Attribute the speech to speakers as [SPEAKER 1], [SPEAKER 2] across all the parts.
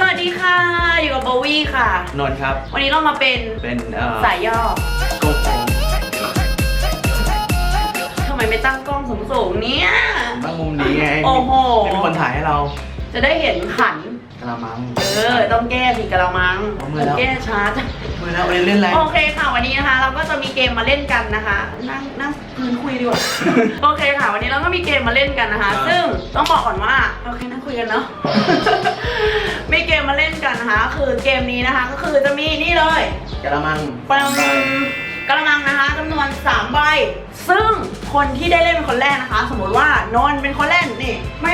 [SPEAKER 1] สวัสดีค่ะ อยู่กับโบวี่ค่ะ
[SPEAKER 2] นนท์ครับ
[SPEAKER 1] วันนี้เรามาเป็น
[SPEAKER 2] เป็นเอ่อ
[SPEAKER 1] สายย่อ
[SPEAKER 2] โกโก้
[SPEAKER 1] ทำไมไม่ตั้งกล้องสูงๆเนี่ย
[SPEAKER 2] ตั้งมุมนี้ไง
[SPEAKER 1] โอ้โห
[SPEAKER 2] ให้มีคนถ่ายให้เรา
[SPEAKER 1] จะได้เห็นขัน
[SPEAKER 2] กระมัง
[SPEAKER 1] เออ ต้องแก้สิกระมัง
[SPEAKER 2] เอามือแล้ว
[SPEAKER 1] แก้ช้าจัง
[SPEAKER 2] เมื่อแล้วเอ้ยเล่นอะไร
[SPEAKER 1] โอเคค่ะวันนี้นะคะ เราก็จะมีเกมมาเล่นกันนะคะ นั่งนั่งพื้นคุยดีกว่า โอเคค่ะ วันนี้เราก็มีเกมมาเล่นกันนะคะ ซึ่งต้องบอกก่อนว่าโอเคนั่งคุยกันเนาะ มีเกมมาเล่นกันนะคะ คือเกมนี้นะคะ ก็คือจะมีนี่เลย
[SPEAKER 2] กระมัง
[SPEAKER 1] ปรม กระมังนะคะจำนวน 3 ใบ ซึ่งคนที่ได้เล่นเป็นคนแรกนะคะ สมมติว่านนท์เป็นคนเล่นนี่ไม่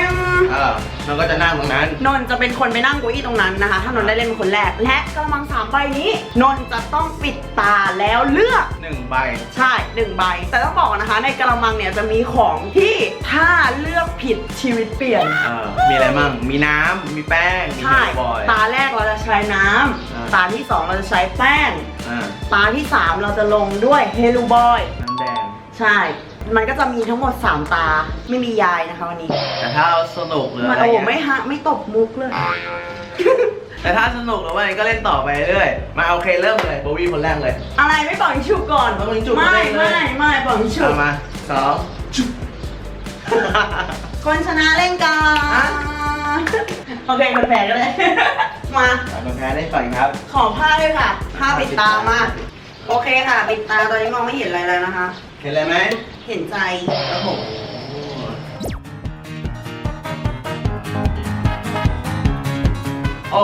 [SPEAKER 2] เออเราก็จะนั่งตรงนั้น
[SPEAKER 1] นนท์จะเป็นคนไปนั่งเก้าอี้ตรงนั้นนะคะ ถ้านนท์ได้เล่นเป็นคนแรก และกระมังสามใบนี้ นนท์จะต้องปิดตาแล้วเลือก
[SPEAKER 2] หนึ่งใบ
[SPEAKER 1] ใช่หนึ่งใบ แต่ต้องบอกก่อนนะคะ ในกระมังเนี่ยจะมีของที่ถ้าเลือกผิดชีวิตเปลี่ยน
[SPEAKER 2] เออมีอะไรมั่ง มีน้ำ มีแป้ง มี
[SPEAKER 1] ใช่
[SPEAKER 2] เฮลบอย
[SPEAKER 1] ตาแรกเราจะใช้น้ำ
[SPEAKER 2] อ่า
[SPEAKER 1] ตาที่สองเราจะใช้แป้ง
[SPEAKER 2] อ่า
[SPEAKER 1] ตาที่สามเราจะลงด้วยเฮลูบอย
[SPEAKER 2] น้ำแดง
[SPEAKER 1] ใช่ มันก็จะมีทั้งหมด 3 ตา ไม่มียายนะคะวันนี้
[SPEAKER 2] แต่ถ้าเอาสนุกหรือ
[SPEAKER 1] มั
[SPEAKER 2] อะ
[SPEAKER 1] น
[SPEAKER 2] ไร
[SPEAKER 1] โอ้โห
[SPEAKER 2] เงี้ย
[SPEAKER 1] ไม่ฮะไม่ตบมุกเลย
[SPEAKER 2] แต่ถ้าสนุกหรือว่าอะไรก็เล่นต่อไปเรื่อยมาโอเคเริ่มเลยโบวี่คนแรกเลย
[SPEAKER 1] อะไรไม่บอกชุบก่อน
[SPEAKER 2] ต้องยิงฉุบ
[SPEAKER 1] ไม่
[SPEAKER 2] เลย
[SPEAKER 1] ไม่ไม่บอกชุบ
[SPEAKER 2] เอามาสองชุบ
[SPEAKER 1] คนชนะเล่นกัน
[SPEAKER 2] ฮะ
[SPEAKER 1] โอเคคนแพ้ก็เลยมา
[SPEAKER 2] เอาคนแพ้ได้ก่อนครับ
[SPEAKER 1] ขอผ้าด้วยค่ะ ผ้าปิดตามา โอเคค่ะ ปิดตาตอนนี้มองไม่เห็นอะไรแล้วนะคะ
[SPEAKER 2] เห็นอะไรไหม
[SPEAKER 1] เห็นใจ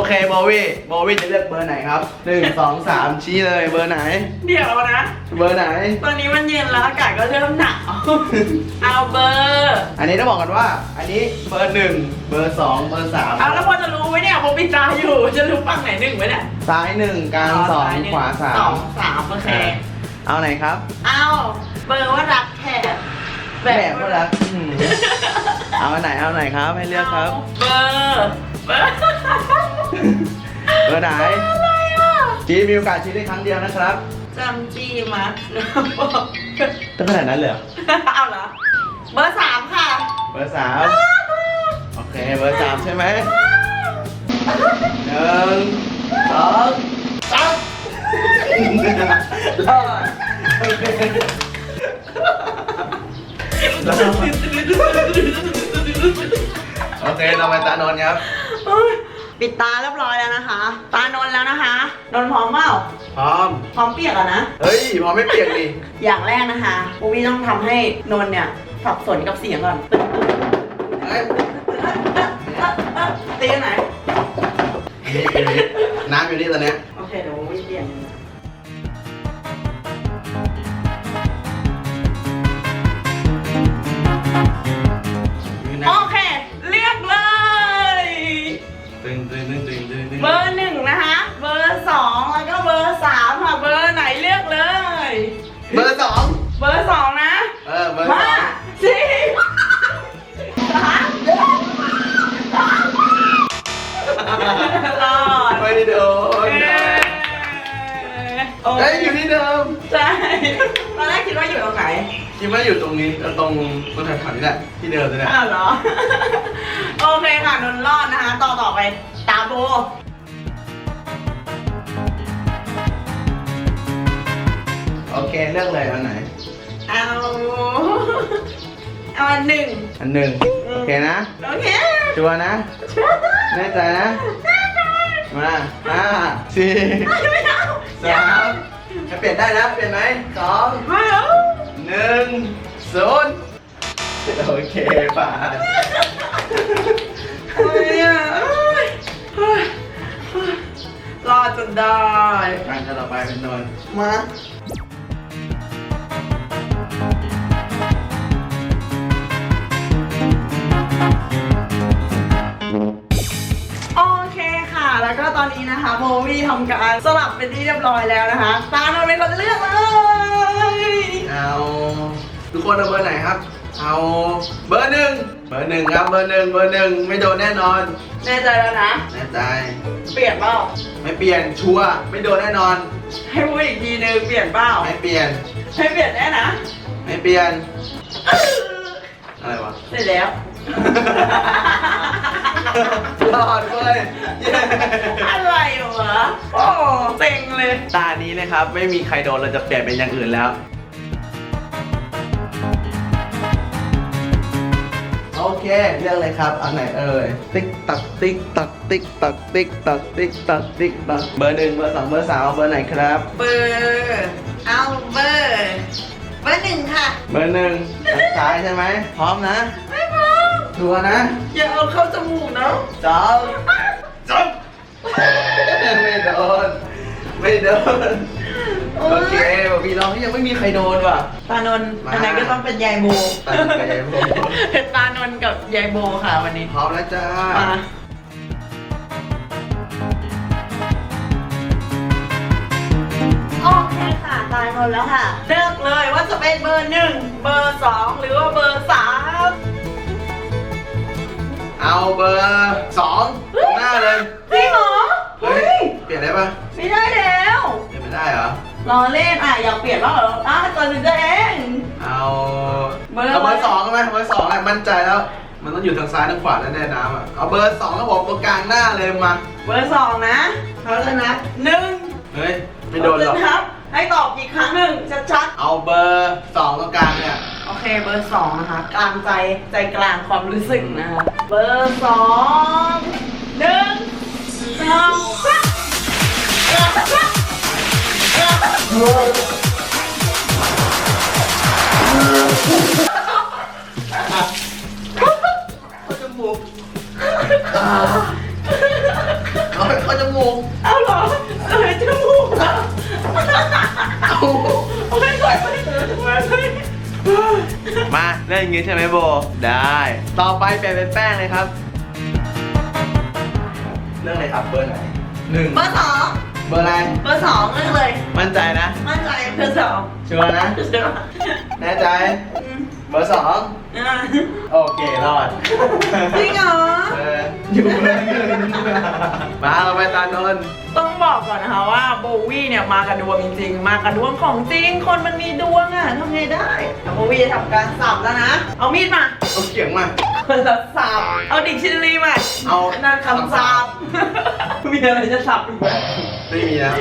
[SPEAKER 2] เคโบวี่โบวี่จะเลือกเบอร์ไหนครับหนึ่งสองสามชี้เลยเบอร์ไหน
[SPEAKER 1] เดี๋ยวนะ
[SPEAKER 2] เบอร์ไหน
[SPEAKER 1] ตอนนี้มันเย็นแล้วอากาศก็เริ่มหนาวเอาเบอร์
[SPEAKER 2] อันนี้ต้องบอกกันว่า อันนี้เบอร์หนึ่งเบอร์สองเบอร์สาม
[SPEAKER 1] เอาแล้วพอจะรู้ไหมเนี่ยผมปิดตาอยู่จะรู้ฝั่งไหนหนึ่งไหมเนี่ย
[SPEAKER 2] ซ้ายหนึ่งกลางสอง
[SPEAKER 1] ซ้ยหนึ่
[SPEAKER 2] ขวาสา
[SPEAKER 1] สอ
[SPEAKER 2] ม
[SPEAKER 1] งสามโอเค
[SPEAKER 2] เอาไหนครับ
[SPEAKER 1] เอาเบอร์ว่ารักแขก
[SPEAKER 2] แบบก็แล้วอืมเอาอันไหนเอาอันไหนครับให้เลือกครับ
[SPEAKER 1] เบอร์เบอร์
[SPEAKER 2] เบอร์ไหน
[SPEAKER 1] อะไรอะ
[SPEAKER 2] จีมีโอกาสชี้ได้ครั้งเดียวนะครับ
[SPEAKER 1] จำจีมาร์ค
[SPEAKER 2] ต้องขนาดนั้นเลยเหรอ
[SPEAKER 1] เอาเหรอ เบอร์สามค่ะ
[SPEAKER 2] เบอร์สามโอเค เบอร์สามใช่ไหมหนึ่งสองสามรอดโอเครอดโอเคเราไปตานอนท์ครับ
[SPEAKER 1] ปิดตาเรียบร้อยแล้วนะคะ ตานนท์แล้วนะคะ นนท์พร้อมเปล่า
[SPEAKER 2] พร้อม
[SPEAKER 1] พร้อมเปียกอะนะ
[SPEAKER 2] เฮ้ยพร้อมไม่เปียกดิ
[SPEAKER 1] อย่างแรกนะคะปูวี่ต้องทำให้นนท์เนี่ยสับสนกับเสียงก่อน
[SPEAKER 2] เฮ้ย
[SPEAKER 1] ตีกันไหน
[SPEAKER 2] นี่อยู่นี่น้ำอยู่นี่ตอนเนี้ย
[SPEAKER 1] โอเคเดี๋ยวปูวี่เปลี่ยน เบอร์สองเบอร์สอ
[SPEAKER 2] ง
[SPEAKER 1] นะ
[SPEAKER 2] เออเบอร์ส
[SPEAKER 1] ห้า
[SPEAKER 2] อง
[SPEAKER 1] สี่สามรอด
[SPEAKER 2] ไม่ได้โดน
[SPEAKER 1] เย้โอเค
[SPEAKER 2] เฮ้ยอยู่ที่เดิม
[SPEAKER 1] ใช่ตอนแรกคิดว่าอยู่ตรงไหน
[SPEAKER 2] คิดว่าอยู่ตรงนี้ตรงตรงแถวๆนี้แหละที่เดิมเลยแหละ
[SPEAKER 1] อ้าวเหรอ โอเคค่ะนนท์รอดนะคะ ต่อต่อไปตาโบ
[SPEAKER 2] เคเลือกเลยอันไหน
[SPEAKER 1] เอา เอาอันหนึ่ง
[SPEAKER 2] อันหนึ่งโอเคนะ
[SPEAKER 1] โอเค
[SPEAKER 2] ชัวร์นะ แน่ใจนะ มาห้าสี่
[SPEAKER 1] ไม่เอา
[SPEAKER 2] สามจะเปลี่ยนได้นะเปลี่ยนไหมสอง
[SPEAKER 1] ไม่เอา
[SPEAKER 2] หนึ่งศูนย์โอเคป่า
[SPEAKER 1] อะไรอะเฮ้ยเฮ้ยรอดจนได้
[SPEAKER 2] การจะต่อไปเป็นนนท์
[SPEAKER 1] มา ก็ตอนนี้นะคะโบวี่ทำการสลับเป็นที่เรียบร้อยแล้วนะคะ ตาโนนเป็นคนเลือกเลย
[SPEAKER 2] เอาทุกคนเอาเบอร์ไหนครับ เอาเบอร์หนึ่งเบอร์หนึ่งครับเบอร์หนึ่งเบอร์หนึ่งไม่โดนแน่นอน
[SPEAKER 1] แน่ใจแล้วนะ
[SPEAKER 2] แน่ใจ
[SPEAKER 1] เปลี่ยนเปล่า
[SPEAKER 2] ไม่เปลี่ยนชัวร์ไม่โดนแน่นอน
[SPEAKER 1] ให้พูดอีกทีนึงเปลี่ยนเปล่า
[SPEAKER 2] ไม่เปลี่ยน
[SPEAKER 1] ให้เปลี่ยนแน่นะ
[SPEAKER 2] ไม่เปลี่ยนอะไรวะ
[SPEAKER 1] เสร็จแล้ว
[SPEAKER 2] รอดเว้ยเย้
[SPEAKER 1] อะไรวะ โอ้เซ็งเลย
[SPEAKER 2] ตานี้นะครับ ไม่มีใครโดนเราจะเปลี่ยนเป็นอย่างอื่นแล้ว โอเค เลือกเลยครับอันไหนเอ่ย ติ๊กตักติ๊กตักติ๊กตักติ๊กตักติ๊กตักติ๊กตัก เบอร์หนึ่งเบอร์สองเบอร์สามเอาเบอร์ไหนครับ
[SPEAKER 1] เบอร์เอาเบอร์ เบอร์หนึ่งค่ะ
[SPEAKER 2] เบอร์หนึ่งตัดซ้ายใช่ไหม พร้อมนะ
[SPEAKER 1] ไม่พอ
[SPEAKER 2] ชัวร์นะ
[SPEAKER 1] อย่าเอาเข้าจมูกนะ
[SPEAKER 2] สองจบไม่โดนไม่โดนโอเคบอกพี่น้องยังไม่มีใครโดนว่ะ
[SPEAKER 1] ตานนท์
[SPEAKER 2] มา
[SPEAKER 1] อันไหนก็ต้องเป็นยายโบ
[SPEAKER 2] ตานนท์กับยายโบ
[SPEAKER 1] เป็นตานนท์กับยายโบค่ะวันนี้
[SPEAKER 2] พร้อมแล้วจ้า
[SPEAKER 1] มาโอเคค่ะ ตายหมดแล้วค่ะ เลือกเลยว่าจะเป็นเบอร์หนึ่งเบอร์สองหรือว่าเบอร์สาม
[SPEAKER 2] เอาเบอร์สองตรงหน้าเลย
[SPEAKER 1] พี่หมอ
[SPEAKER 2] เฮ้
[SPEAKER 1] เฮ้
[SPEAKER 2] ย
[SPEAKER 1] ย
[SPEAKER 2] เปลี่ยนได้ปะ
[SPEAKER 1] ไม่ได้แล้ว
[SPEAKER 2] เปลี่ยนไม่ได้เหรอ
[SPEAKER 1] รอเล่นอะอยากเปลี่ยนบ้างเหรออะตัวหนึ่งตัวเอง
[SPEAKER 2] เอา
[SPEAKER 1] เบอร์
[SPEAKER 2] เอาเบอร์สองไหมเบอร์สองแหละมั่นใจแล้ว มันต้องอยู่ทางซ้ายทางขวาแน่ๆน้ำอะ เอาเบอร์สองแล้วบอกตรงกลางหน้าเลยมา
[SPEAKER 1] เบอร์สองนะเขาจะนับหนึ่ง
[SPEAKER 2] เฮ้ยไม่โดนหรอก
[SPEAKER 1] เขาจะนับ ให้ตอบอีกครั้งหนึ่งชัด
[SPEAKER 2] เอาเบอร์สองตรงกลางเนี่ย
[SPEAKER 1] ๆ โอเคเบอร์สองนะคะ กลางใจใจกลางความรู้สึกนะคะ เบอร์สองหนึ่งสองสาม
[SPEAKER 2] เขาจมูกอ่าเอาเขาจมูก
[SPEAKER 1] เอาเหรอเอ้ยจมูกอะ
[SPEAKER 2] เอา
[SPEAKER 1] โอ้ยสวยไปสวยไป
[SPEAKER 2] มาเล่นอย่างงี้ใช่ไหมโบ ได้ ต่อไปเปลี่ยนเป็นแป้งเลยครับเลือกเลยครับเบอร์ไหนหนึ่ง
[SPEAKER 1] เบอร์สอง
[SPEAKER 2] เบอร์อะไร
[SPEAKER 1] เบอร์สองเลือกเลย
[SPEAKER 2] มั่นใจนะ
[SPEAKER 1] มั่นใจเบอร์สอง
[SPEAKER 2] ชัวร์นะ
[SPEAKER 1] เดี๋ยว
[SPEAKER 2] แน่ใจเบอร์สอง
[SPEAKER 1] อะ
[SPEAKER 2] โอเครอด
[SPEAKER 1] จริงเหรอ
[SPEAKER 2] เอออยู่เลยมาเราไปตานนท์
[SPEAKER 1] ต้องบอกก่อนนะคะว่าโบวี่เนี่ยมากับดวงจริงๆ มากับดวงของจริง คนมันมีดวงอะทำไงได้โบวี่จะทำการสับแล้วนะ เอามีดมา
[SPEAKER 2] เอาเขียงมา
[SPEAKER 1] คนละสับเอาดิกชันนารีมา
[SPEAKER 2] เอา
[SPEAKER 1] นั่นคำสับมีอะไรจะสับอีกไหม
[SPEAKER 2] ไม่มีนะ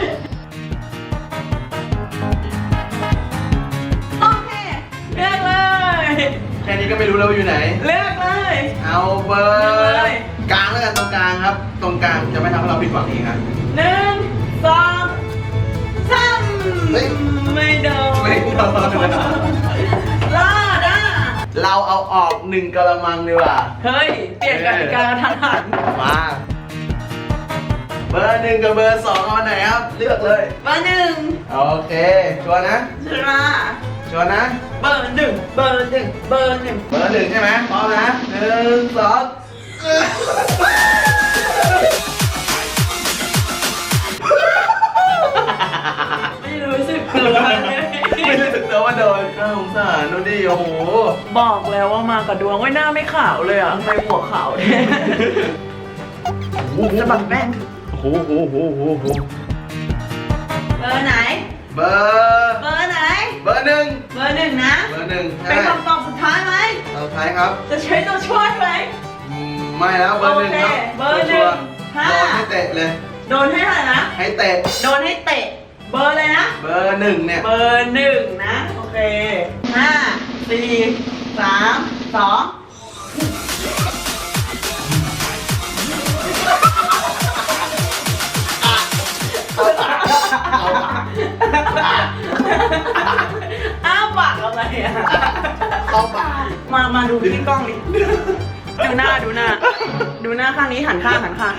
[SPEAKER 1] โอเคเลือกเลย
[SPEAKER 2] แค่นี้ก็ไม่รู้แล้วว่าอยู่ไหน
[SPEAKER 1] เลือกเลย
[SPEAKER 2] เอาเบอ
[SPEAKER 1] เลือก
[SPEAKER 2] ร์
[SPEAKER 1] เลย
[SPEAKER 2] กลางแล้วกันตรงกลางครับ ตรงกลางจะไม่ทำให้เราผิดหวังอีกครับ
[SPEAKER 1] หนึ่งสองสาม
[SPEAKER 2] เฮ้ย
[SPEAKER 1] ไม่โดน
[SPEAKER 2] ไม่โดน
[SPEAKER 1] รอดอะ
[SPEAKER 2] เราเอาออกหนึ่งกะละมังดีกว่า
[SPEAKER 1] เฮ้ย เปลี่ยนกติกากระทันหัน
[SPEAKER 2] มาเบอร์หนึ่งกับเบอร์สองเอาอันไหนครับ เลือกเลย
[SPEAKER 1] เบอร์หนึ่ง
[SPEAKER 2] โอเคชัวร์นะ
[SPEAKER 1] ใช่ไหม
[SPEAKER 2] ชัวร์นะ
[SPEAKER 1] เบอร์หนึ่งเบอร์หนึ่งเบอร์หนึ่ง
[SPEAKER 2] เบอร์หนึ่งใช่ไหมพร้อมนะหนึ่งสอง
[SPEAKER 1] ส
[SPEAKER 2] งสารดูดิโอ้โห
[SPEAKER 1] บอกแล้วว่ามากับดวงไว้หน้าไม่ขาวเลยอะทำไมหัวขาวเนี่ยจะบังแป้ง
[SPEAKER 2] โอ้โหโอ้โหโอ้โหโอ้โห
[SPEAKER 1] เบอร์ไหน
[SPEAKER 2] เบอร์
[SPEAKER 1] เบอร์ไหน
[SPEAKER 2] เบอร์หนึ่ง
[SPEAKER 1] เบอร์หนึ่งนะ
[SPEAKER 2] เบอร์หนึ่ง
[SPEAKER 1] เป็น
[SPEAKER 2] ใช่
[SPEAKER 1] คำตอบสุดท้ายไหม
[SPEAKER 2] เอาท้ายครับ
[SPEAKER 1] จะใช้ตัวช่วยไหม
[SPEAKER 2] อืมไม่แล้วเบอร์หนึ่งครับ
[SPEAKER 1] โอเคเบอร์หนึ่ง
[SPEAKER 2] ชัว
[SPEAKER 1] ห้า
[SPEAKER 2] โดนให้เตะเลย
[SPEAKER 1] โดนให้เท่าไหร่นะ
[SPEAKER 2] ให้เตะ
[SPEAKER 1] โดนให้เตะ เบอร์เลยนะ
[SPEAKER 2] เบอร์หนึ่งเนี่ย
[SPEAKER 1] เบอร์หนึ่งนะ โอเคห้าสี่สามสองอ้าวปากอะไรอะ
[SPEAKER 2] เข้าปาก
[SPEAKER 1] มา มาดูที่กล้องดิ ดูหน้าดูหน้า ดูหน้าข้างนี้หันข้างหันข้าง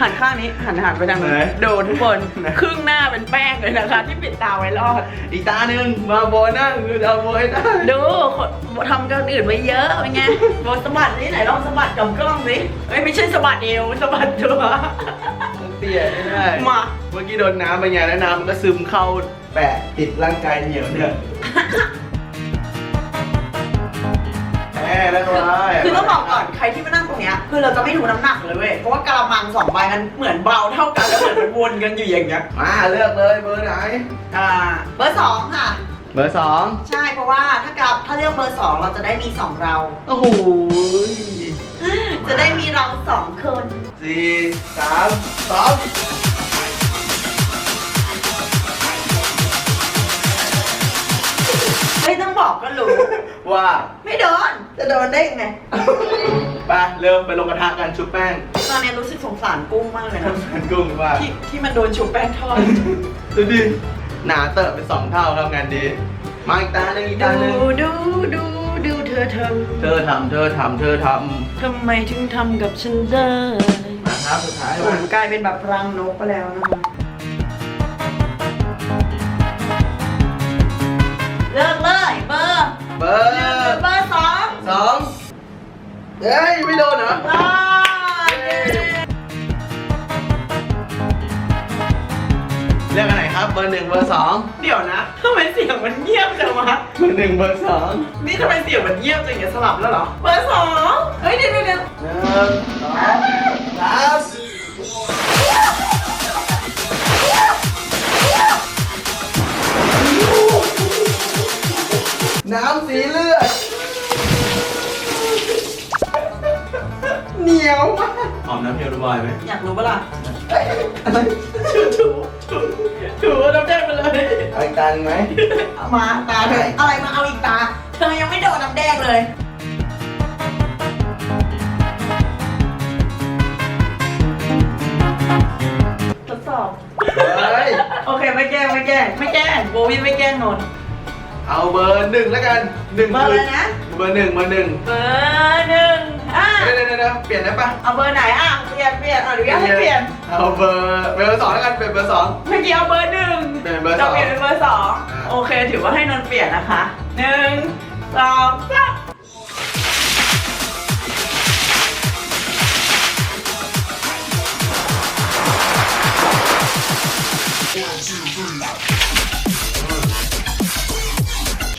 [SPEAKER 1] หันข้างนี้หันหันไปทาง
[SPEAKER 2] ไหน
[SPEAKER 1] นี้ดูทุกคน
[SPEAKER 2] ไหน
[SPEAKER 1] ครึ่งหน้าเป็นแป้งเลยนะคะ ที่ปิดตาไว้รอด
[SPEAKER 2] อีกตาหนึ่งมาโบนั่งคือเอาโบให้ได้
[SPEAKER 1] ดูคนทำกันอื่นไว้เยอะเป็นไงโบสะบัดนี่ไหนลองสะบัดกับกล้องสิเอ้ยไม่ใช่สะบัดเอวสะบัดตัว
[SPEAKER 2] เตี้ยไม่ได้
[SPEAKER 1] มา
[SPEAKER 2] เมื่อกี้โดนน้ำไปไงแล้วน้ำมันก็ซึมเข้าแปะติดร่างกายเหนียวเนี่ย แหมแล้วก็ได้
[SPEAKER 1] คือต้องบอกก่อนใครที่มานั่งตรงเนี้ยคือเราจะไม่รู้น้ำหนักเลยเว้ยเพราะว่ากระมังสองใบมันเหมือนเบาเท่ากันแล้วเหมือนมันวนกันอยู่อย่างเงี้ย
[SPEAKER 2] มาเลือกเลยเบอร์ไหน
[SPEAKER 1] อ่าเบอร์สองค่ะ
[SPEAKER 2] เบอร์สอง
[SPEAKER 1] ใช่เพราะว่าถ้ากับถ้าเลือกเบอร์สองเราจะได้มีสองเรา
[SPEAKER 2] โอ้โห
[SPEAKER 1] เฮ้จะได้มีเราสองคน
[SPEAKER 2] สี่สามสอง
[SPEAKER 1] บอกก็รู้
[SPEAKER 2] ว่า
[SPEAKER 1] ไม่โดน จะโดนได้ยังไง
[SPEAKER 2] ไปเริ่มไปลงกระทะกันชุบแป้ง
[SPEAKER 1] ตอนนี้รู้สึกสงสารกุ้งมากเลยนะ
[SPEAKER 2] มันกุ้งว่า
[SPEAKER 1] ที่ที่มันโดนชุบแป้งทอด
[SPEAKER 2] ดูดิหนาเติบไปสองเท่าครับงานดีมาอีกตาหนึ่งอีกตาหนึ่ง
[SPEAKER 1] ดูดูดูดูเธอท
[SPEAKER 2] เธอทำเธอทำเธอทำ
[SPEAKER 1] ทำไมถึงทำกับฉันได้ำ
[SPEAKER 2] มาครับสุดท้าย
[SPEAKER 1] ผ
[SPEAKER 2] มาม
[SPEAKER 1] กลายเป็นแบบรังนกไปแล้วนะคะ เลิกเลยเบอร์
[SPEAKER 2] เบอ
[SPEAKER 1] หนึ่งห
[SPEAKER 2] ร์
[SPEAKER 1] รือเบอร์สอง
[SPEAKER 2] สองเฮ้ยไม่โดนเหรอ
[SPEAKER 1] อ่า
[SPEAKER 2] เลือกอันไหนครับ เบอร์หนึ่งเบอร์สอง
[SPEAKER 1] เดี๋ยวนะทำไมเสียงมันเงียบจังวะ
[SPEAKER 2] เบอร์หนึ่งเบอร์สอง
[SPEAKER 1] นี่ทำไมเสียงมันเงียบจังอย่างสลับแล้วเหรอ เบอร์สองเฮ้ยเดี๋ยวเดี๋ยวเดี๋ยว
[SPEAKER 2] หนึ่งสองสาม น้ำสีเลือด เหนียวมากหอมน้ำเพียวดูบอยไหม
[SPEAKER 1] อยากรู้ปะล่ะ
[SPEAKER 2] อะไร
[SPEAKER 1] ถูถูถูถูน้ำแดงไปเลย
[SPEAKER 2] เอาอีกตาหนึ่งไหม
[SPEAKER 1] เอามาตาเธออะไรมาเอาอีกตา เธอยังไม่โดนน้ำแดงเลย ทดสอบ
[SPEAKER 2] เฮ้ย
[SPEAKER 1] โอเคไม่แกล้งไม่แกล้งไม่แกล้งโบวี่ไม่แกล้งนนท์
[SPEAKER 2] เอาเบอร์หนึ่งแล้วกันหนึ่ง
[SPEAKER 1] เบอร์อะไรนะ
[SPEAKER 2] เบอร์หนึ่งเบอร์หนึ่ง
[SPEAKER 1] เบอร์หนึ่งอะ
[SPEAKER 2] เดี๋ยวเดี๋ยวเดี๋ยวเปลี่ยนได้ปะ
[SPEAKER 1] เอาเบอร์ไหนอะเปลี่ยนเปลี่ยนอนุญาตให้เปลี่ยน
[SPEAKER 2] เอาเบอร์เบอร์สองแล้วกันเปลี่ยนเบอร์สอง
[SPEAKER 1] เมื่อกี้เอาเบอร์หนึ่ง
[SPEAKER 2] เปลี่ยนเบอร์สอง
[SPEAKER 1] เราเปลี่ยนเป็นเบอร์สอง
[SPEAKER 2] อ่า
[SPEAKER 1] โอเค ถือว่าให้นนท์เปลี่ยนนะคะหนึ่งสอง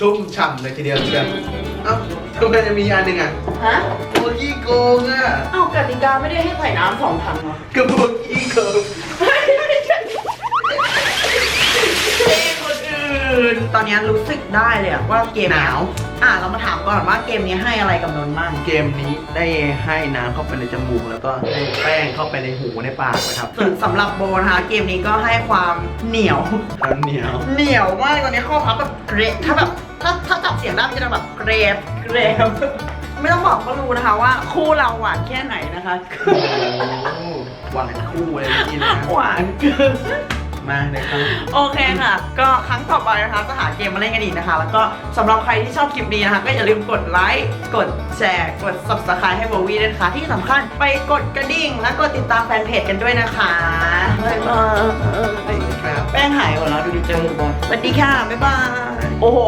[SPEAKER 2] ชุ่มฉ่ำเลยทีเดียวเชียวเอ้าทำไมจะมีอันหนึ่งอะ
[SPEAKER 1] ฮะ
[SPEAKER 2] โบกี้โกงอะ
[SPEAKER 1] เอ้ากติกาไม่ได้ให้ใส่น้ำสองถังเหรอ
[SPEAKER 2] ก็โบกี้โกง
[SPEAKER 1] เท่คนอื่นตอนนี้รู้สึกได้เลยอะว่าเกม
[SPEAKER 2] หนาว
[SPEAKER 1] อะเรามาถามก่อนว่าเกมนี้ให้อะไรกับนนท์บ้าง
[SPEAKER 2] เกมนี้ได้ให้น้ำเข้าไปในจมูกแล้วก็ให้แป้งเข้าไปในหูในปากนะครับ
[SPEAKER 1] ส่วนสำหรับโบนะคะเกมนี้ก็ให้ความเหนียว
[SPEAKER 2] น้ำเหนียว
[SPEAKER 1] เหนียวมากตอนนี้ข้อพับแบบเกรดถ้าแบบ ถ้าถ้าจับเสียงได้มันจะแบบเกรบเกรบไม่ต้องบอกก็รู้นะคะว่าคู่เราหวานแค่ไหนนะคะ
[SPEAKER 2] โอ้โหหวานคู่เลยนี่นะ
[SPEAKER 1] หวานเกิน
[SPEAKER 2] มาเลยครับ
[SPEAKER 1] โอเคค่ะ ก็ครั้งต่อไปนะคะจะหาเกมมาเล่นกันอีกนะคะ แล้วก็สำหรับใครที่ชอบคลิปนี้นะคะ ก็อย่าลืมกดไลค์กดแชร์กด subscribe ให้โบวี่ด้วยนะคะ ที่สำคัญไปกดกระดิ่ง และกดติดตามแฟนเพจกันด้วยนะคะบ๊ายบาย
[SPEAKER 2] ครับ
[SPEAKER 1] แป้งหายหมดแล้วดูดิเจอหรือบอล สวัสดีค่ะ บ๊ายบาย โอ้โห